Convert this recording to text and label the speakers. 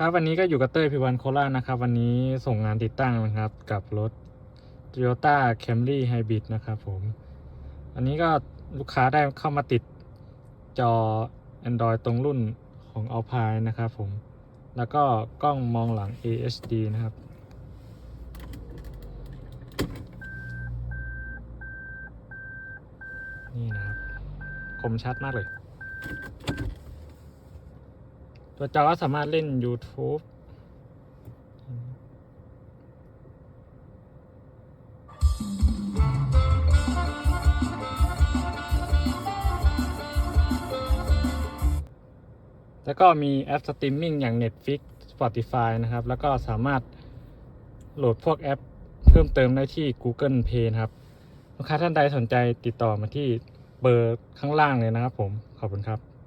Speaker 1: ครับวันนี้ก็อยู่กับเต้ยพิวันโคราชนะครับ วันนี้ส่งงานติดตั้งนะครับ กับรถ Toyota Camry Hybrid นะครับผม อันนี้ก็ลูกค้าได้เข้ามาติดจอ Android ตรงรุ่นของ Alpine นะครับผม แล้วก็กล้องมองหลัง AHD นะครับ นี่นะครับ คมชัดมากเลย ตัวจอก็สามารถเล่น YouTube แล้วก็มีแอปสตรีมมิ่งอย่าง Netflix Spotify นะครับ แล้วก็สามารถโหลดพวกแอปเพิ่มเติมได้ที่ Google Play นะครับ ลูกค้าท่านใดสนใจติดต่อมาที่เบอร์ข้างล่างเลยนะครับผม ขอบคุณครับ